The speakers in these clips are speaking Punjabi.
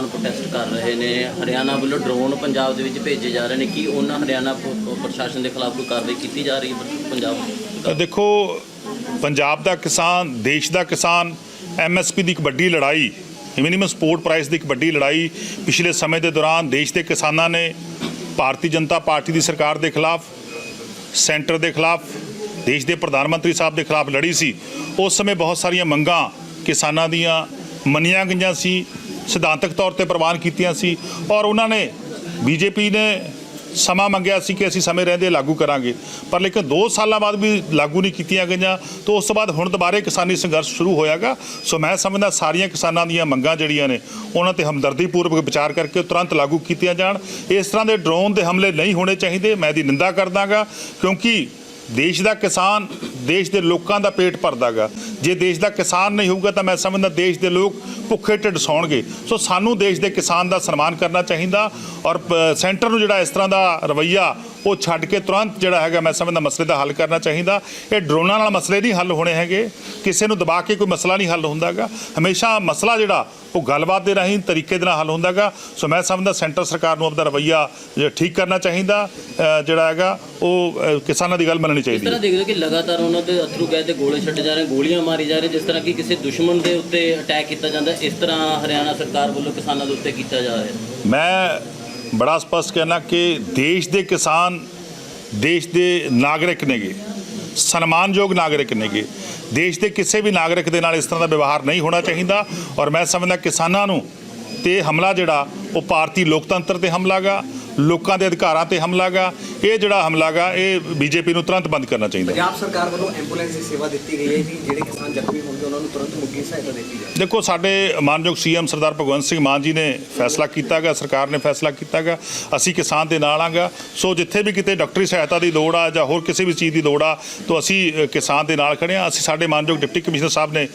ਕਿਸਾਨ ਪ੍ਰੋਟੈਸਟ ਕਰ ਰਹੇ ਨੇ। ਹਰਿਆਣਾ ਵੱਲੋਂ ਡਰੋਨ ਪੰਜਾਬ ਦੇ ਵਿੱਚ ਭੇਜੇ ਜਾ ਰਹੇ ਨੇ। ਕੀ ਉਹਨਾਂ ਹਰਿਆਣਾ ਪ੍ਰਸ਼ਾਸਨ ਦੇ ਖਿਲਾਫ ਕੋਈ ਕਾਰਵਾਈ ਕੀਤੀ ਜਾ ਰਹੀ ਹੈ ਪੰਜਾਬ ਦੇਖੋ, ਪੰਜਾਬ ਦਾ ਕਿਸਾਨ, ਦੇਸ਼ ਦਾ ਕਿਸਾਨ ਐਮਐਸਪੀ ਦੀ ਇੱਕ ਵੱਡੀ ਲੜਾਈ ਮਿਨੀਮਮ ਸਪੋਰਟ ਪ੍ਰਾਈਸ ਦੀ ਇੱਕ ਵੱਡੀ ਲੜਾਈ ਪਿਛਲੇ ਸਮੇਂ ਦੇ ਦੌਰਾਨ ਦੇਸ਼ ਦੇ ਕਿਸਾਨਾਂ ਨੇ ਭਾਰਤੀ ਜਨਤਾ ਪਾਰਟੀ ਦੀ ਸਰਕਾਰ ਦੇ ਖਿਲਾਫ, ਸੈਂਟਰ ਦੇ ਖਿਲਾਫ, ਦੇਸ਼ ਦੇ ਪ੍ਰਧਾਨ ਮੰਤਰੀ ਸਾਹਿਬ ਦੇ ਖਿਲਾਫ ਲੜੀ ਸੀ। ਉਸ ਸਮੇਂ ਬਹੁਤ ਸਾਰੀਆਂ ਮੰਗਾਂ ਕਿਸਾਨਾਂ ਦੀਆਂ ਮੰਨੀਆਂ ਗਈਆਂ ਸੀ। ਸਿਧਾਂਤਕ ਤੌਰ ਤੇ ਪ੍ਰਵਾਨ ਕੀਤੀਆਂ ਸੀ ਔਰ ਉਹਨਾਂ ਨੇ ਬੀਜੇਪੀ ਨੇ ਸਮਾਂ ਮੰਗਿਆ ਸੀ ਕਿ ਅਸੀਂ ਸਮੇਂ ਰਹਿੰਦੇ ਲਾਗੂ ਕਰਾਂਗੇ। ਪਰ ਲੇਕਿਨ 2 ਸਾਲਾਂ ਬਾਅਦ ਵੀ ਲਾਗੂ ਨਹੀਂ ਕੀਤੀਆਂ ਗਈਆਂ ਤੋਂ ਉਸ ਤੋਂ ਬਾਅਦ ਹੁਣ ਦੁਬਾਰੇ ਕਿਸਾਨੀ ਸੰਘਰਸ਼ ਸ਼ੁਰੂ ਹੋਇਆਗਾ। ਸੋ ਮੈਂ ਸਮਝਦਾ ਸਾਰੀਆਂ ਕਿਸਾਨਾਂ ਦੀਆਂ ਮੰਗਾਂ ਜਿਹੜੀਆਂ ਨੇ, ਉਹਨਾਂ ਤੇ ਹਮਦਰਦੀ ਪੂਰਵਕ ਵਿਚਾਰ ਕਰਕੇ ਉਹ ਤੁਰੰਤ ਲਾਗੂ ਕੀਤੀਆਂ ਜਾਣ। ਇਸ ਤਰ੍ਹਾਂ ਦੇ ਡਰੋਨ ਦੇ ਹਮਲੇ ਨਹੀਂ ਹੋਣੇ ਚਾਹੀਦੇ, ਮੈਂ ਦੀ ਨਿੰਦਾ ਕਰਦਾਗਾ ਕਿਉਂਕਿ ਦੇਸ਼ ਦਾ ਕਿਸਾਨ ਦੇਸ਼ ਦੇ ਲੋਕਾਂ ਦਾ ਪੇਟ ਭਰਦਾਗਾ। ਜੇ ਦੇਸ਼ ਦਾ ਕਿਸਾਨ ਨਹੀਂ ਹੋਊਗਾ ਤਾਂ ਮੈਂ ਸਮਝਦਾ ਦੇਸ਼ ਦੇ ਲੋਕ ਭੁੱਖੇ ਢਿੱਡ ਸੌਣਗੇ। ਸੋ ਸਾਨੂੰ ਦੇਸ਼ ਦੇ ਕਿਸਾਨ ਦਾ ਸਨਮਾਨ ਕਰਨਾ ਚਾਹੀਦਾ ਔਰ ਸੈਂਟਰ ਨੂੰ ਜਿਹੜਾ ਇਸ ਤਰ੍ਹਾਂ ਦਾ ਰਵਈਆ ਉਹ ਛੱਡ ਕੇ ਤੁਰੰਤ ਜਿਹੜਾ ਹੈਗਾ ਮੈਂ ਸਮਝਦਾ ਮਸਲੇ ਦਾ ਹੱਲ ਕਰਨਾ ਚਾਹੀਦਾ। ਇਹ ਡਰੋਨਾਂ ਨਾਲ ਮਸਲੇ ਨਹੀਂ ਹੱਲ ਹੋਣੇ ਹੈਗੇ। ਕਿਸੇ ਨੂੰ ਦਬਾ ਕੇ ਕੋਈ ਮਸਲਾ ਨਹੀਂ ਹੱਲ ਹੁੰਦਾਗਾ। ਹਮੇਸ਼ਾ ਮਸਲਾ ਜਿਹੜਾ ਉਹ ਗੱਲਬਾਤ ਦੇ ਰਾਹੀਂ ਤਰੀਕੇ ਦੇ ਨਾਲ ਹੱਲ ਹੁੰਦਾਗਾ। ਸੋ ਮੈਂ ਸਮਝਦਾ ਸੈਂਟਰ ਸਰਕਾਰ ਨੂੰ ਆਪਦਾ ਰਵਈਆ ਠੀਕ ਕਰਨਾ ਚਾਹੀਦਾ ਜਿਹੜਾ ਹੈਗਾ ਉਹ ਕਿਸਾਨਾਂ ਦੀ ਗੱਲ ਮੰਨਣੀ ਇਸ ਚਾਹੀਦੀ ਹੈ ਤਰ੍ਹਾਂ ਦੇਖਦੇ ਕਿ ਲਗਾਤਾਰ ਉਹਨਾਂ ਦੇ ਅਥਰੂ ਗੈਸ ਦੇ ਗੋਲੇ ਛੱਡੇ ਜਾ ਰਹੇ ਗੋਲੀਆਂ ਮਾਰੀ ਜਾ ਰਹੇ ਜਿਸ ਤਰ੍ਹਾਂ ਕਿ ਕਿਸੇ ਦੁਸ਼ਮਣ ਦੇ ਉੱਤੇ ਅਟੈਕ ਕੀਤਾ ਜਾਂਦਾ ਇਸ ਤਰ੍ਹਾਂ ਹਰਿਆਣਾ ਸਰਕਾਰ ਵੱਲੋਂ ਕਿਸਾਨਾਂ ਦੇ ਉੱਤੇ ਕੀਤਾ ਜਾ ਰਿਹਾ? ਮੈਂ ਬੜਾ ਸਪਸ਼ਟ ਕਹਿਣਾ ਕਿ ਦੇਸ਼ ਦੇ ਕਿਸਾਨ ਦੇਸ਼ ਦੇ ਨਾਗਰਿਕ ਨੇਗੇ ਸਨਮਾਨਯੋਗ ਨਾਗਰਿਕ ਨੇਗੇ। ਦੇਸ਼ ਦੇ ਕਿਸੇ ਵੀ ਨਾਗਰਿਕ ਦੇ ਨਾਲ ਇਸ ਤਰ੍ਹਾਂ ਦਾ ਵਿਵਹਾਰ ਨਹੀਂ ਹੋਣਾ ਚਾਹੀਦਾ। ਔਰ ਮੈਂ ਸਮਝਦਾ ਕਿਸਾਨਾਂ ਨੂੰ ਤੇ ਹਮਲਾ ਜਿਹੜਾ, ਉਹ ਭਾਰਤੀ ਲੋਕਤੰਤਰ ਤੇ ਹਮਲਾਗਾ ਲੋਕਾਂ ਦੇ ਅਧਿਕਾਰਾਂ ਤੇ ਹਮਲਾਗਾ ਇਹ ਜਿਹੜਾ ਹਮਲਾਗਾ ਇਹ ਬੀਜੇਪੀ ਨੂੰ ਤੁਰੰਤ ਬੰਦ ਕਰਨਾ ਚਾਹੀਦਾ। ਪੰਜਾਬ ਸਰਕਾਰ ਵੱਲੋਂ ਐਂਬੂਲੈਂਸ ਦੀ ਸੇਵਾ ਦਿੱਤੀ ਗਈ ਹੈ ਕਿ ਜਿਹੜੇ ਕਿਸਾਨ ਜ਼ਖਮੀ ਹੋਣਗੇ ਉਹਨਾਂ ਨੂੰ ਤੁਰੰਤ ਮੁੱਢਲੀ ਸਹਾਇਤਾ ਦਿੱਤੀ ਜਾਏ ਦੇਖੋ ਸਾਡੇ ਮਾਨਯੋਗ ਸੀਐਮ ਸਰਦਾਰ ਭਗਵੰਤ ਸਿੰਘ ਮਾਨ ਜੀ ਨੇ ਫੈਸਲਾ ਕੀਤਾਗਾ ਸਰਕਾਰ ਨੇ ਫੈਸਲਾ ਕੀਤਾਗਾ ਅਸੀਂ ਕਿਸਾਨ ਦੇ ਨਾਲ ਆਂਗਾ। ਸੋ ਜਿੱਥੇ ਵੀ ਕਿਤੇ ਡਾਕਟਰੀ ਸਹਾਇਤਾ ਦੀ ਲੋੜ ਆ ਜਾਂ ਹੋਰ ਕਿਸੇ ਵੀ ਚੀਜ਼ ਦੀ ਲੋੜ ਆ ਤਾਂ ਅਸੀਂ ਕਿਸਾਨ ਦੇ ਨਾਲ ਖੜੇ ਆ। ਅਸੀਂ ਸਾਡੇ ਮਾਨਯੋਗ ਡਿਪਟੀ ਕਮਿਸ਼ਨਰ ਸਾਹਿਬ ਨੇ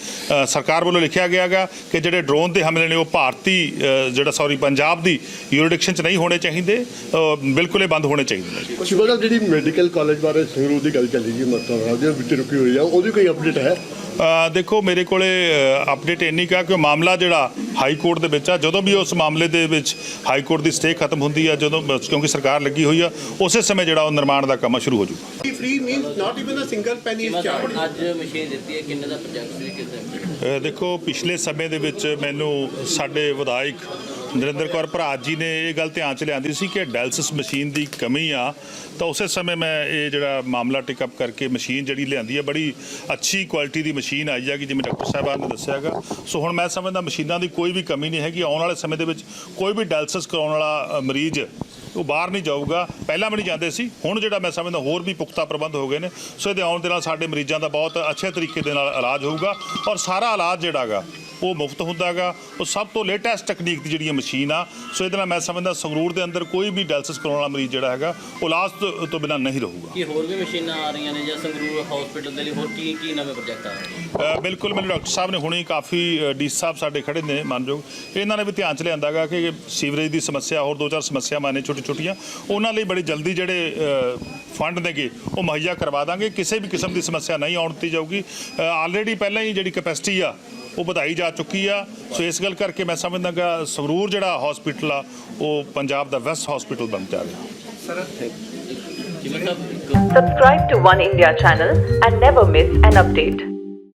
ਸਰਕਾਰ ਵੱਲੋਂ ਲਿਖਿਆ ਗਿਆਗਾ ਕਿ ਜਿਹੜੇ ਡਰੋਨ ਦੇ ਹਮਲੇ ਨੇ ਉਹ ਭਾਰਤੀ ਜਿਹੜਾ ਸੌਰੀ ਪੰਜਾਬ ਦੀ ਯੂਰਿਡਿਕਸ਼ਨ 'ਚ ਨਹੀਂ ਹੋਣੇ ਚਾਹੀਦੇ ਬਿਲਕੁਲ ਇਹ ਬੰਦ ਹੋਣੇ ਚਾਹੀਦੇ ਨੇ ਸਾਹਿਬ ਜਿਹੜੀ ਮੈਡੀਕਲ ਕਾਲਜ ਬਾਰੇ ਸੰਗਰੂਰ ਦੀ ਗੱਲ ਚੱਲੀ ਜੀ ਮਤਲਬ ਦੇ ਵਿੱਚ ਰੁਕੀ ਹੋਈ ਆ। ਉਹਦੀ ਕੋਈ ਅਪਡੇਟ ਹੈ? ਅ, ਦੇਖੋ ਮੇਰੇ ਕੋਲੇ ਅਪਡੇਟ ਇੰਨੀ ਕਾ ਕਿ ਮਾਮਲਾ ਜਿਹੜਾ ਹਾਈ ਕੋਰਟ ਦੇ ਵਿੱਚ ਆ ਜਦੋਂ ਵੀ ਉਸ ਮਾਮਲੇ ਦੇ ਵਿੱਚ ਹਾਈ ਕੋਰਟ ਦੀ ਸਟੇ ਖਤਮ ਹੁੰਦੀ ਆ ਜਦੋਂ ਕਿਉਂਕਿ ਸਰਕਾਰ ਲੱਗੀ ਹੋਈ ਆ ਉਸੇ ਸਮੇਂ ਜਿਹੜਾ ਉਹ ਨਿਰਮਾਣ ਦਾ ਕੰਮ ਸ਼ੁਰੂ ਹੋ ਜਾਊਗਾ। Free means not even a single penny is charged. ਅੱਜ ਮਸ਼ੀਨ ਦਿੱਤੀ ਹੈ ਕਿੰਨੇ ਦਾ ਪ੍ਰੋਜੈਕਟ ਸੀ ਕਿਤੇ ਅ, ਦੇਖੋ ਪਿਛਲੇ ਸਮੇਂ ਦੇ ਵਿੱਚ ਮੈਨੂੰ ਸਾਡੇ ਵਿਧਾਇਕ ਨਰਿੰਦਰ ਕੌਰ ਭਰਾਤ ਜੀ ਨੇ ਇਹ ਗੱਲ ਧਿਆਨ ਚ ਲਿਆਂਦੀ ਸੀ ਕਿ ਡਾਇਲਸਿਸ ਮਸ਼ੀਨ ਦੀ ਕਮੀ ਆ, ਤਾਂ ਉਸੇ ਸਮੇਂ ਮੈਂ ਇਹ ਜਿਹੜਾ ਮਾਮਲਾ ਟਿਕ ਅਪ ਕਰਕੇ ਮਸ਼ੀਨ ਜਿਹੜੀ ਲਿਆਂਦੀ ਹੈ ਬੜੀ ਅੱਛੀ ਕੁਆਲਿਟੀ ਦੀ ਮਸ਼ੀਨ ਆਈ ਆ ਕਿ ਜਿਵੇਂ ਡਾਕਟਰ ਸਾਹਿਬਾਨ ਨੇ ਦੱਸਿਆਗਾ ਸੋ ਹੁਣ ਮੈਂ ਸਮਝਦਾ ਮਸ਼ੀਨਾਂ ਦੀ ਕੋਈ ਵੀ ਕਮੀ ਨਹੀਂ ਹੈਗੀ। ਆਉਣ ਵਾਲੇ ਸਮੇਂ ਦੇ ਵਿੱਚ ਕੋਈ ਵੀ ਡਾਇਲਸਿਸ ਕਰਾਉਣ ਵਾਲਾ ਮਰੀਜ਼ ਉਹ ਬਾਹਰ ਨਹੀਂ ਜਾਊਗਾ। ਪਹਿਲਾਂ ਵੀ ਨਹੀਂ ਜਾਂਦੇ ਸੀ, ਹੁਣ ਜਿਹੜਾ ਮੈਂ ਸਮਝਦਾ ਹੋਰ ਵੀ ਪੁਖਤਾ ਪ੍ਰਬੰਧ ਹੋ ਗਏ ਨੇ। ਸੋ ਇਹਦੇ ਆਉਣ ਦੇ ਨਾਲ ਸਾਡੇ ਮਰੀਜ਼ਾਂ ਦਾ ਬਹੁਤ ਅੱਛੇ ਤਰੀਕੇ ਦੇ ਨਾਲ ਇਲਾਜ ਹੋਊਗਾ ਔਰ ਸਾਰਾ ਇਲਾਜ ਜਿਹੜਾਗਾ ਉਹ ਮੁਫਤ ਹੁੰਦਾਗਾ। ਉਹ ਸਭ ਤੋਂ ਲੇਟੈਸਟ ਟੈਕਨੀਕ ਦੀ ਜਿਹੜੀ ਮਸ਼ੀਨ ਆ ਸੋ ਇਹਦੇ ਨਾਲ ਮੈਂ ਸਮਝਦਾ ਸੰਗਰੂਰ ਦੇ ਅੰਦਰ ਕੋਈ ਵੀ ਡਾਇਲਸਿਸ ਕਰਾਉਣ ਵਾਲਾ ਮਰੀਜ਼ ਜਿਹੜਾ ਹੈਗਾ ਉਹ ਇਲਾਜ ਤੋਂ ਬਿਨਾਂ ਨਹੀਂ ਰਹੂਗਾ। ਕੀ ਹੋਰ ਵੀ ਮਸ਼ੀਨਾਂ ਆ ਰਹੀਆਂ ਨੇ ਜਾਂ ਸੰਗਰੂਰ ਹਸਪੀਟਲ ਦੇ ਲਈ ਹੋਰ ਕੀ ਕੀ ਨਵੇਂ ਪ੍ਰੋਜੈਕਟ ਆ ਰਹੇ ਬਿਲਕੁਲ ਮੈਨੂੰ ਡਾਕਟਰ ਸਾਹਿਬ ਨੇ ਹੁਣੇ ਕਾਫੀ ਡੀ ਸਾਹਿਬ ਸਾਡੇ ਖੜੇ ਨੇ ਮਾਨਯੋਗ। ਇਹਨਾਂ ਨੇ ਵੀ ਧਿਆਨ ਚ ਲਿਆਂਦਾਗਾ ਕਿ ਸੀਵਰੇਜ ਦੀ ਸਮੱਸਿਆ ਹੋਰ ਦੋ ਚਾਰ ਸਮੱਸਿਆਵਾਂ ਨੇ ਛੋਟੀ ਛੋਟੀਆਂ ਉਹਨਾਂ ਲਈ ਬੜੀ ਜਲਦੀ ਜਿਹੜੇ ਫੰਡ ਨੇਗੇ ਉਹ ਮੁਹੱਈਆ ਕਰਵਾ ਦਾਂਗੇ। ਕਿਸੇ ਵੀ ਕਿਸਮ ਦੀ ਸਮੱਸਿਆ ਨਹੀਂ ਆਉਣ ਦਿੱਤੀ ਜਾਊਗੀ। ਆਲਰੇਡੀ ਪਹਿਲਾਂ ਹੀ ਜਿਹੜੀ ਕੈਪੈਸਿਟੀ ਆ ਉਹ ਵਧਾਈ ਜਾ ਚੁੱਕੀ ਆ ਸੋ ਇਸ ਗੱਲ ਕਰਕੇ ਮੈਂ ਸਮਝਦਾਗਾ ਸੰਗਰੂਰ ਜਿਹੜਾ ਹਸਪੀਟਲ ਆ ਉਹ ਪੰਜਾਬ ਦਾ ਬੈਸਟ ਹਸਪੀਟਲ ਬਣ ਜਾ ਰਿਹਾ Subscribe to One India channel and never miss an update.